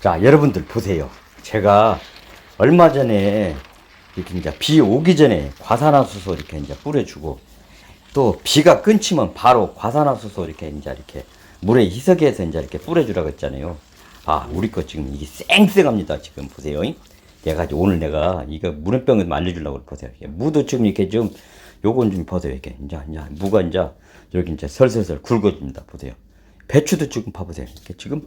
자, 여러분들 보세요. 제가 얼마 전에 이렇게 이제 비 오기 전에 과산화수소 이렇게 이제 뿌려주고 또 비가 끊치면 바로 과산화수소 이렇게 이제 이렇게 물에 희석해서 이제 이렇게 뿌려주라고 했잖아요. 아, 우리 거 지금 이게 쌩쌩합니다. 지금 보세요. 내가 오늘 내가 이거 물병을 좀 알려주려고 보세요. 무도 지금 이렇게 좀 요건 좀 보세요. 이렇게 이제 이제 무가 이제 여기 이제 설설설 굵어집니다. 보세요. 배추도 지금 봐보세요. 이렇게 지금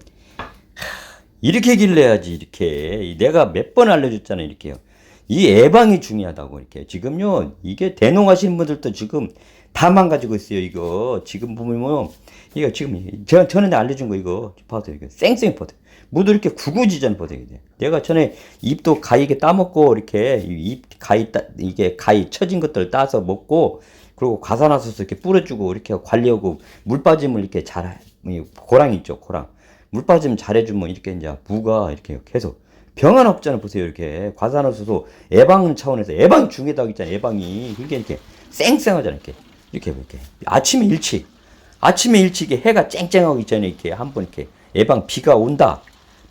이렇게 길러야지 이렇게. 내가 몇 번 알려줬잖아요 이렇게요 이 예방이 중요하다고 이렇게. 지금요 이게 대농하시는 분들도 지금 다 망가지고 있어요 이거. 지금 보면 이거 지금 저, 저는 알려준 거 이거 봐도 이거. 쌩쌩 보세요. 무도 이렇게 구구지전 이게. 내가 전에 입도 가이게 따먹고 이렇게 이입 가이 따 이게 가이 처진 것들 따서 먹고 그리고 과산화수소 이렇게 뿌려주고 이렇게 관리하고 물 빠짐을 이렇게 잘이 고랑 있죠 고랑 물 빠짐 잘해주면 이렇게 이제 무가 이렇게 계속 병 하나 없잖아 보세요 이렇게. 과산화수소 예방 차원에서 예방 중요하다고 있잖아요 예방이. 이게 이렇게 쌩쌩하잖아 이렇게. 이렇게 이렇게. 아침에 일찍 아침에 일찍에 해가 쨍쨍하고 있잖아요 이렇게. 한 번 이렇게 예방 비가 온다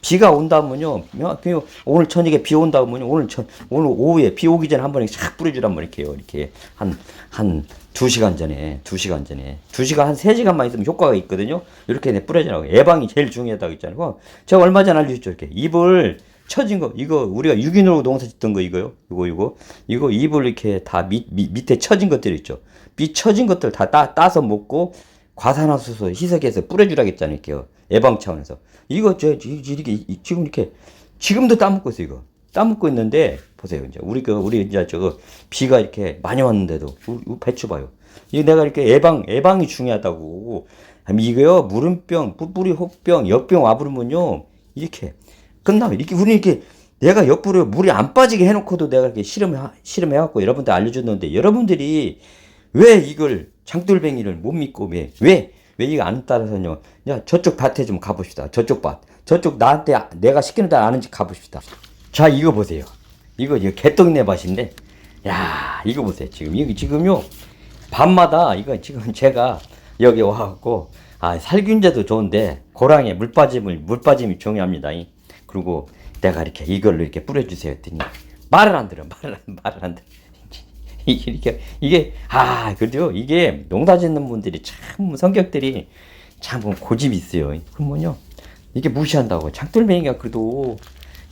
비가 온다면요. 명- 그 오늘 저녁에 비 온다면요. 오늘 저 오늘 오후에 비 오기 전에 한 번에 싹 뿌려주란 말이에요. 이렇게 한 한 두 시간 전에 두 시간 전에. 두 시간 한 세 시간만 있으면 효과가 있거든요. 이렇게 내 뿌려주라고. 예방이 제일 중요하다고 있잖아요. 제가 얼마 전에 알려줬죠. 이렇게 잎을 처진 거 이거 우리가 유기농으로 농사 짓던 거 이거요. 이거 이거. 이거 잎을 이렇게 다 밑, 밑 밑에 처진 것들 있죠. 밑 처진 것들 다 따, 따서 먹고 과산화수소 희석해서 뿌려주라겠잖아요 이렇게요? 예방 차원에서. 이거 저 이- 이렇게 이- 지금 이렇게 지금도 따먹고 있어 이거. 따먹고 있는데 보세요 이제. 우리 그 우리 이제 저거 비가 이렇게 많이 왔는데도 배추 봐요. 이거 내가 이렇게 예방 예방이 중요하다고 이거요 물음병 뿌뿌리 혹병 역병 와부르면요 이렇게 끝나면 이렇게 우리 이렇게 내가 옆으로 물이 안 빠지게 해놓고도 내가 이렇게 실험 실험해갖고 여러분들 알려줬는데 여러분들이 왜 이걸 장돌뱅이를 못 믿고 왜 왜 왜 이거 안 따라서요? 야 저쪽 밭에 좀 가봅시다. 저쪽 밭. 저쪽 나한테 아- 내가 시키는 대로 아는지 가봅시다. 자 이거 보세요. 이거 이거 개떡내 밭인데, 야 이거 보세요. 지금 이거 지금요 밤마다 이거 지금 제가 여기 와갖고 아 살균제도 좋은데 고랑에 물 빠짐을 물 빠짐이 중요합니다. 이. 그리고 내가 이렇게 이걸로 이렇게 뿌려주세요 했더니 말을 안 들어 말을 안 말을 안 들어. 이게 이게 아 그래도 이게 농사 짓는 분들이 참 성격들이 참 고집이 있어요. 그러면요 이게 무시한다고 장돌뱅이가 그래도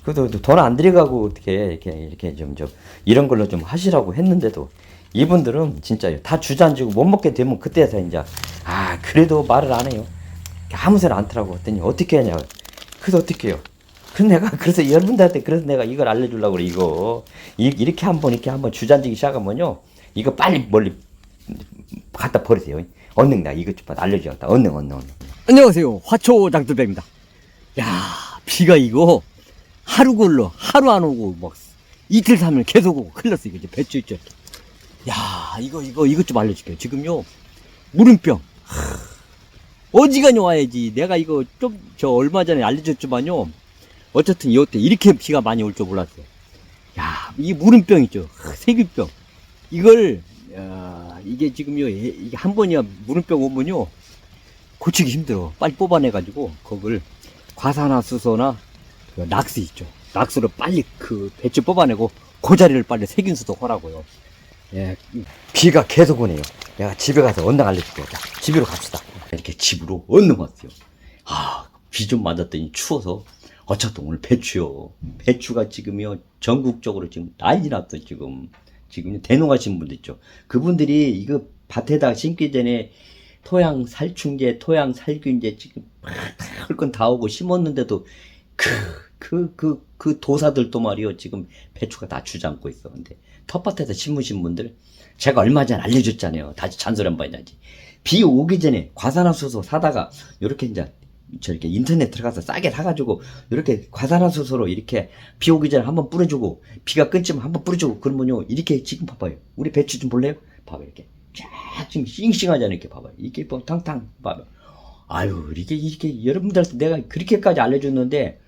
그래도 돈 안 들여가고 어떻게 이렇게 이렇게 좀 좀 이런 걸로 좀 하시라고 했는데도 이분들은 진짜 다 주저앉고 못 먹게 되면 그때서 이제 아 그래도 말을 안 해요. 아무 소리 안 들라고 했더니 어떻게 하냐. 그래서 어떻게 해요? 그래서 내가 그래서 여러분들한테 그래서 내가 이걸 알려주려고 그래 이거 이, 이렇게 한번 이렇게 한번 주저앉기 시작하면요 이거 빨리 멀리 갖다 버리세요 나 이것 좀 알려주겠다 얼른 얼른 얼른 안녕하세요. 화초 장돌배입니다. 야, 비가 이거 하루 걸러 하루 안 오고 막 이틀 삼일 계속 오고 큰일 났어 이거 이제 배추 있죠. 야, 이거 이거 이것 좀 알려줄게요. 지금요 물음병 하, 어지간히 와야지. 내가 이거 좀 저 얼마 전에 알려줬지만요. 어쨌든 이때 이렇게 비가 많이 올 줄 몰랐어요. 야, 이 물음병 있죠. 하, 세균병. 이걸 야, 이게 지금요 예, 이게 한 번이야 물음병 오면요. 고치기 힘들어. 빨리 뽑아내가지고, 그걸 과산화수소나 그 낙스 있죠. 낙스로 빨리 그 배추 뽑아내고, 그 자리를 빨리 세균수도 하라고요. 예, 비가 계속 오네요 내가 집에 가서 얼른 알려줄게요 자, 집으로 갑시다 이렇게 집으로 얼른 왔어요 아 비 좀 맞았더니 추워서 어쨌든 오늘 배추요. 배추가 지금요 전국적으로 지금 난리 났어 지금. 지금 대농하신 분들 있죠. 그분들이 이거 밭에다 심기 전에 토양 살충제 토양 살균제 지금 할건 다 오고 심었는데도 그그 그 그 도사들도 말이요 지금 배추가 다 주저앉고 있어. 근데 텃밭에서 심으신 분들 제가 얼마 전에 알려줬잖아요. 다시 잔소리 한번 해야지. 비 오기 전에 과산화수소 사다가 이렇게 이제 저렇게 인터넷 들어가서 싸게 사가지고 이렇게 과산화수소로 이렇게 비 오기 전에 한번 뿌려주고 비가 끊지면 한번 뿌려주고 그러면요. 이렇게 지금 봐봐요. 우리 배추 좀 볼래요? 봐봐요 이렇게. 쫙 지금 싱싱하잖아요. 이렇게 봐봐요 이렇게 뭐 탕탕 봐봐요 아유 이렇게 이렇게 여러분들한테 내가 그렇게까지 알려줬는데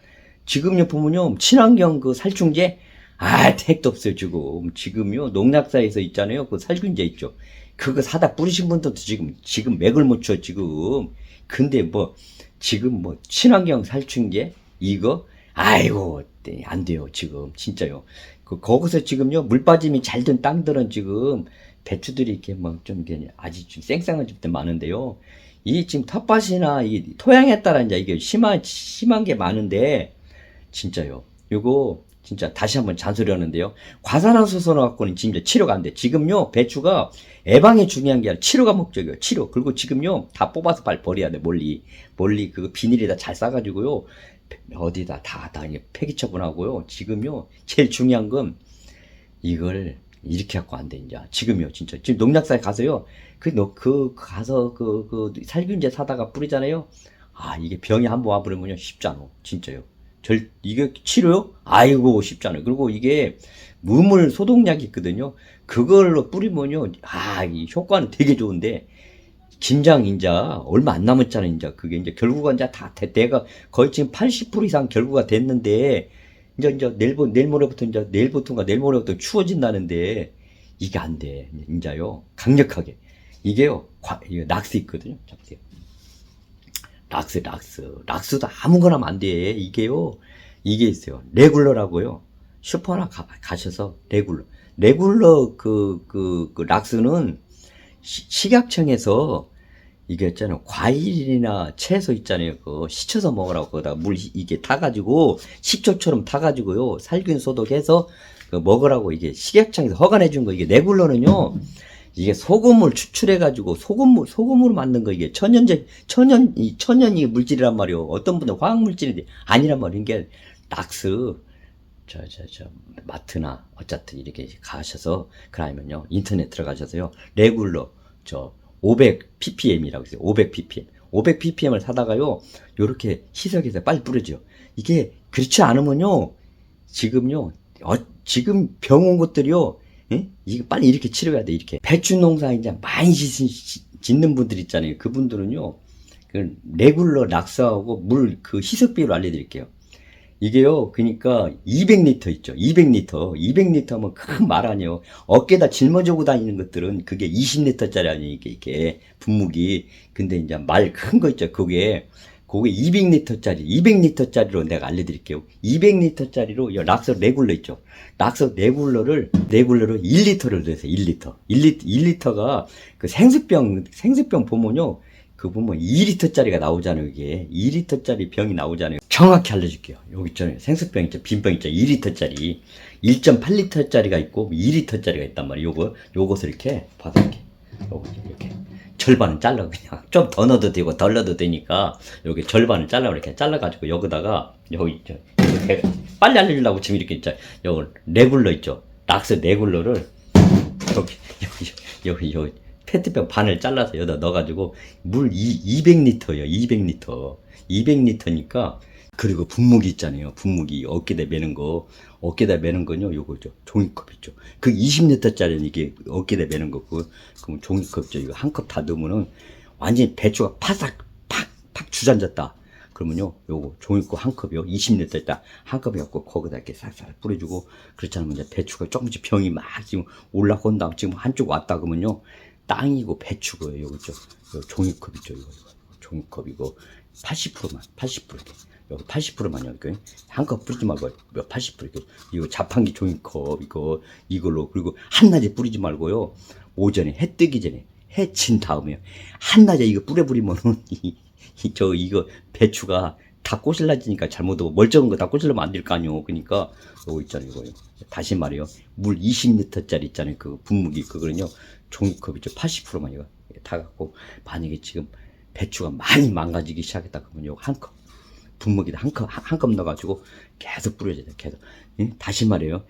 지금요 보면요. 친환경 그 살충제? 아 택도 없어요 지금. 지금요 농약사에서 있잖아요. 그 살균제 있죠. 그거 사다 뿌리신 분들도 지금 지금 맥을 못 쳐 지금. 근데 뭐 지금 뭐 친환경 살충제 이거 아이고, 네, 안 돼요, 지금. 진짜요. 그, 거기서 지금요, 물 빠짐이 잘 된 땅들은 지금 배추들이 이렇게 막좀 이게 아직 좀 쌩쌩한 집들 많은데요. 이 지금 텃밭이나 이 토양에 따라 이제 이게 심한, 심한 게 많은데, 진짜요. 요거, 진짜 다시 한번 잔소리 하는데요. 과산화수소 갖고는 진짜 치료가 안 돼. 지금요, 배추가 예방이 중요한 게 아니라 치료가 목적이에요. 치료. 그리고 지금요, 다 뽑아서 빨리 버려야 돼, 멀리. 멀리 그 비닐에다 잘 싸가지고요. 어디다 다, 다 이게 폐기 처분하고요. 지금요, 제일 중요한 건 이걸 이렇게 갖고 안 돼, 이제. 지금요, 진짜. 지금 농약사에 가서요, 그, 너, 그, 가서 그, 그, 살균제 사다가 뿌리잖아요. 아, 이게 병이 한번 와버리면요, 쉽지 않아. 진짜요. 절, 이게 치료요? 아이고, 쉽지 않아요. 그리고 이게 무물 소독약이 있거든요. 그걸로 뿌리면요, 아, 이 효과는 되게 좋은데, 김장 인자 얼마 안 남았잖아, 인자. 그게 이제 결국은 이제 다 돼. 내가 거의 지금 80% 이상 결과가 됐는데, 이제, 이제 내일, 내일 모레부터 이제 내일부터인가 내일 모레부터 추워진다는데, 이게 안 돼. 인자요. 강력하게. 이게요, 과, 이거 락스 있거든요. 자, 보세요. 락스, 락스. 락스도 아무거나 하면 안 돼. 이게요, 이게 있어요. 레굴러라고요. 슈퍼나 가, 가셔서 레굴러. 레굴러 그, 그, 그 락스는 시, 식약청에서 이게 있잖아요. 과일이나 채소 있잖아요. 그 시쳐서 먹으라고 거기다 물 이- 이게 타가지고 식초처럼 타가지고요. 살균 소독해서 그 먹으라고 이게 식약청에서 허가내 준거 이게 레굴러는요. 이게 소금을 추출해 가지고 소금물 소금으로 만든 거 이게 천연제 천연 이 천연이 물질이란 말이요. 어떤 분은 화학 물질인데 아니란 말이에요. 이게 락스. 저 저 저 마트나 어쨌든 이렇게 가셔서 그러면요. 인터넷 들어가셔서요. 레굴러 저 500 ppm이라고 있어요. 500 ppm. 500 ppm을 사다가요. 요렇게 희석해서 빨리 뿌려줘 이게 그렇지 않으면요. 지금요. 어, 지금 병 온 것들이요 예? 이게 빨리 이렇게 치료해야 돼 이렇게 배추 농사 이제 많이 짓, 짓는 분들 있잖아요 그분들은요 그 레굴러 락스하고 물 그 희석비로 알려드릴게요 이게요, 그니까 200리터 있죠. 200리터. 200리터 하면 큰 말 아니에요. 어깨다 짊어지고 다니는 것들은 그게 20리터짜리 아니에요. 이게, 이게 분무기. 근데 이제 말 큰 거 있죠. 그게, 그게 200리터짜리, 200리터짜리로 내가 알려드릴게요. 200리터짜리로 락서 레굴러 있죠. 락서 레굴러를, 레굴러를 1리터를 넣으세요. 1리터. 1리터, 1리터가 그 생수병, 생수병 보면요. 그 보면 2리터짜리가 나오잖아요, 이게. 2리터짜리 병이 나오잖아요. 정확히 알려줄게요. 여기 있잖아요. 생수병 있죠. 빈병 있죠. 2리터짜리. 1.8리터짜리가 있고 2리터짜리가 있단 말이에요. 요거, 요것을 이렇게 받아 이렇게. 요거 이렇게. 절반은 잘라, 그냥. 좀 더 넣어도 되고 덜 넣어도 되니까 여기 절반을 잘라, 이렇게 잘라가지고 여기다가 여기 대- 빨리 알려주려고 지금 이렇게 있죠. 요거 레굴러 있죠. 락스 레굴러를 여기, 여기, 여기, 여기, 페트병 반을 잘라서 여기다 넣어가지고, 물 200리터예요 200리터. 200리터니까, 그리고 분무기 있잖아요. 분무기, 어깨다 매는 거. 어깨다 매는 건요, 요거죠. 종이컵 있죠. 그 20리터짜리는 이게 어깨다 매는 거고, 그럼 종이컵죠. 이거 한 컵다 넣으면은, 완전히 배추가 파삭, 팍, 팍 주저앉았다. 그러면요, 요거 종이컵 한 컵이요. 20리터 있다. 한 컵이 갖고 거기다 이렇게 싹싹 뿌려주고, 그렇지 않으면 이제 배추가 조금씩 병이 막 지금 올라온다. 지금 한쪽 왔다 그러면요, 땅이고 배추고요. 요거 죠 요 종이컵 있죠. 이거, 이거. 종이컵이고, 80%만, 80% 이렇게. 여기 80%만요. 이거 한컵 뿌리지 말고, 몇80% 이거. 이거 자판기 종이컵, 이거, 이걸로. 그리고 한낮에 뿌리지 말고요. 오전에 해 뜨기 전에. 해 친 다음에요. 한낮에 이거 뿌려버리면은, 이, 이, 저, 이거, 배추가 다 꼬실라지니까 잘못하고 멀쩡한 거 다 꼬실려면 안 될 거 아니요. 그러니까, 요거 있잖아요, 이거요. 다시 말해요. 물 20리터짜리 있잖아요. 그 분무기, 그거는요. 종이컵 이죠. 80%만 이거 다 갖고, 만약에 지금 배추가 많이 망가지기 시작했다 그러면 요거 한 컵. 분무기다 한 컵, 한컵 넣어가지고 계속 돼, 계속. 응? 다시 말해요.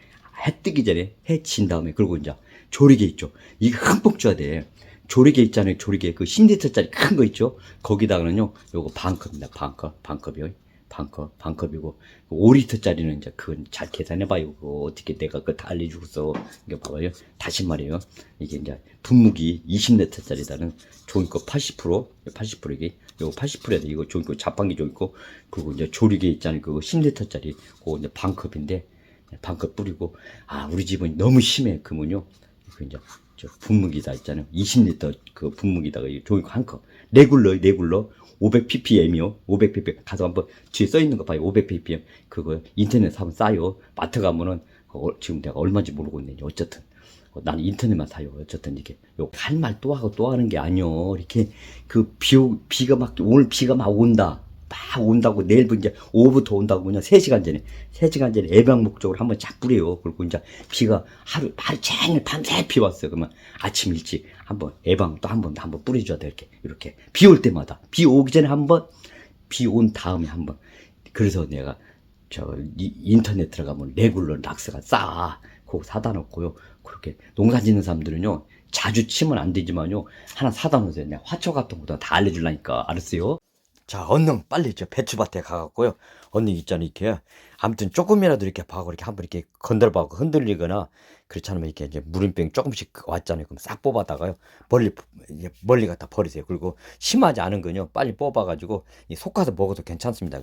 해 뜨기 전에 해친 다음에, 그리고 이제 조리개 있죠. 이거 흠뻑 줘야 돼. 조리개 있잖아요. 조리개. 그 10리터짜리 큰 거 있죠. 거기다가는요, 요거 반 컵입니다. 반 컵, 반 컵이요. 반컵, 반컵이고, 5리터짜리는 이제 그건 잘 계산해봐요. 그거 어떻게 내가 그거 다 알려주고서. 이게 봐봐요. 다시 말해요. 이게 이제 분무기 20리터짜리다는 종이컵 80%, 80% 이게, 요거 80%야 돼. 이거 종이컵 자판기 종이컵. 그리고 이제 조리개 있잖아요. 그거 10리터짜리. 그거 이제 반컵인데, 반컵 뿌리고, 아, 우리 집은 너무 심해. 그러면요. 그 이제 저 분무기다 있잖아요. 20리터 그 분무기다가 이 종이컵 한 컵. 레굴러, 레굴러. 500ppm이요. 500ppm. 가서 한번 뒤에 써 있는 거 봐요. 500ppm. 그거 인터넷 사면 싸요. 마트 가면은 어, 지금 내가 얼마인지 모르고 있는데 어쨌든 어, 난 인터넷만 사요. 어쨌든 이게 할말 또 하고 또 하는 게 아니요. 이렇게 그 비, 비가 막 오늘 비가 막 온다. 막 온다고 내일부터 이제 오후부터 온다고 그냥 3시간 전에 3시간 전에 예방 목적으로 한번 쫙 뿌려요. 그리고 이제 비가 하루 하루 종일 밤새 비 왔어요. 그러면 아침 일찍 한번 예방 또 한번 한번 뿌려줘야 돼 이렇게 이렇게 비 올 때마다. 비 오기 전에 한번 비 온 다음에 한번. 그래서 내가 저 이- 인터넷 들어가면 레귤러 락스가 싸. 그거 사다 놓고요. 그렇게 농사 짓는 사람들은요 자주 치면 안 되지만요 하나 사다 놓으세요. 내가 화초 같은 것도 다 알려줄라니까. 알았어요 자 얼른 빨리 저 배추밭에 가갖고요. 얼른 있잖아 이렇게. 아무튼 조금이라도 이렇게 봐고 이렇게 한번 이렇게 건들봐고 흔들리거나 그렇지 않으면 이렇게 이제 물음병 조금씩 왔잖아요. 그럼 싹 뽑아다가요. 멀리 멀리 갖다 버리세요. 그리고 심하지 않은 건요. 빨리 뽑아가지고 이 속가서 먹어도 괜찮습니다.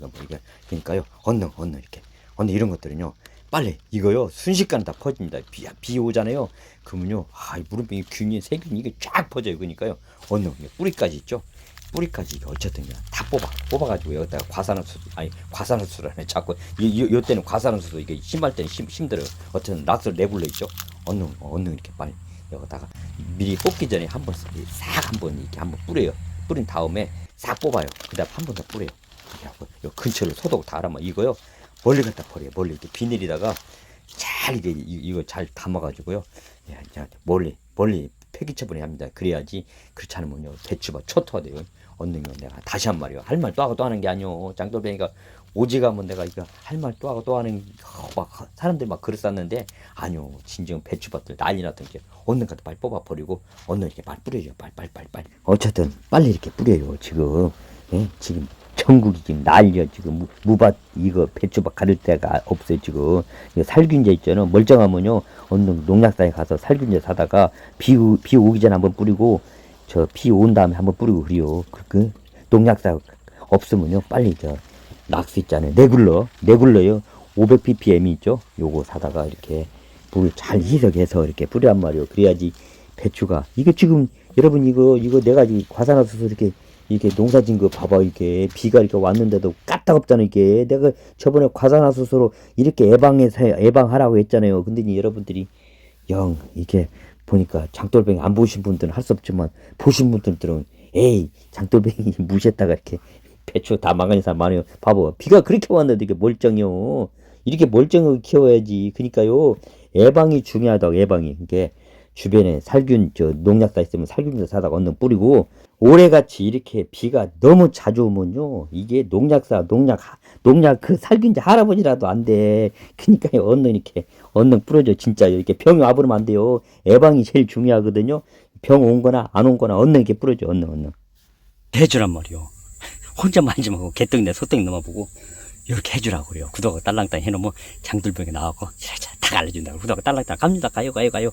그러니까요. 얼른 얼른 이렇게. 얼른 이런 것들은요. 빨리 이거요. 순식간에 다 퍼집니다. 비, 비 오잖아요. 그러면요. 아이 물음병이 균이 세균이 이게 쫙 퍼져요. 그러니까요. 이게 뿌리까지 있죠 뿌리까지 어쨌든 다 뽑아 뽑아가지고 여기다가 과산화수 아니 과산화수라네. 자꾸 이, 이, 요 때는 과산화수도 이게 심할 때는 힘, 힘들어요 어쨌든 락스를 내불러 있죠. 얼른 얼른 이렇게 빨리 여기다가 미리 뽑기 전에 한번 싹 한번 이렇게 한번 뿌려요. 뿌린 다음에 싹 뽑아요. 그 다음 한 번 더 뿌려요. 그래갖고 요 근처를 소독 다 하라면 이거요. 멀리 갖다 버려요. 멀리 이렇게 비닐에다가 잘 이게 이- 이거 잘 담아가지고요. 멀리 멀리 폐기처분해야 합니다. 그래야지 그렇지 않으면요 배추가 초토화 돼요. 얻는 거 내가 다시 한 말이요. 할 말 또 하고 또 하는 게 아니요 짱돌뱅이가 오지가면 내가 이거 할 말 또 하고 또 하는 어, 막 사람들 막 그릇 쌌는데 아니요 진정 배추밭들 난리 났던 게 얻는 것도 빨리 뽑아 버리고 얻는 이렇게 빨리 뿌려요. 빨리 빨리 빨리 빨리. 어쨌든 빨리 이렇게 뿌려요 지금. 예? 지금 전국이 지금 난리야 지금. 무- 무밭 이거 배추밭 가릴 데가 없어요 지금. 이거 살균제 있잖아요 멀쩡하면요 어느 농약사에 가서 살균제 사다가 비, 오- 비 오기 전에 한번 뿌리고 저 비 온 다음에 한번 뿌리고 그래요. 그 농약사 없으면요 빨리 저 락스 있잖아요 레귤러 레귤러요. 500ppm이 있죠? 요거 사다가 이렇게 물잘 희석해서 이렇게 뿌리란 말이요. 그래야지 배추가. 이게 지금 여러분 이거 이거 내가 이 과산화수소 이렇게 이렇게 농사진 거 봐봐 이렇게. 비가 이렇게 왔는데도 까딱없잖아 이게. 내가 저번에 과산화수소로 이렇게 예방해서 예방하라고 했잖아요. 근데 이 여러분들이 영 이게 보니까 장돌뱅이 안 보신 분들은 할 수 없지만 보신 분들은 에이 장돌뱅이 무시했다가 이렇게 배추 다 망가진 사람 많아요. 봐봐 비가 그렇게 왔는데 이게 멀쩡해요. 이렇게 멀쩡하게 키워야지. 그러니까요 예방이 중요하다고 예방이. 이게 주변에 살균 저 농약사 있으면 살균제 사다가 얼른 뿌리고 올해같이 이렇게 비가 너무 자주 오면요 이게 농약사 농약 하- 농약 그 살균제 할아버지라도 안 돼 그니까 요 얼른 이렇게 얼른 뿌려줘 진짜 이렇게 병이 와버리면 안 돼요 예방이 제일 중요하거든요 병 온 거나 안 온 거나 얼른 이렇게 뿌려줘 얼른 얼른 해주란 말이요. 혼자 만지 말고 개떡이나 소떡이 넘어보고 이렇게 해주라고 그래요. 구독과 딸랑딸 해놓으면 장들병이 나와고 다 알려준다고 구독과 딸랑딸 갑니다. 가요 가요 가요.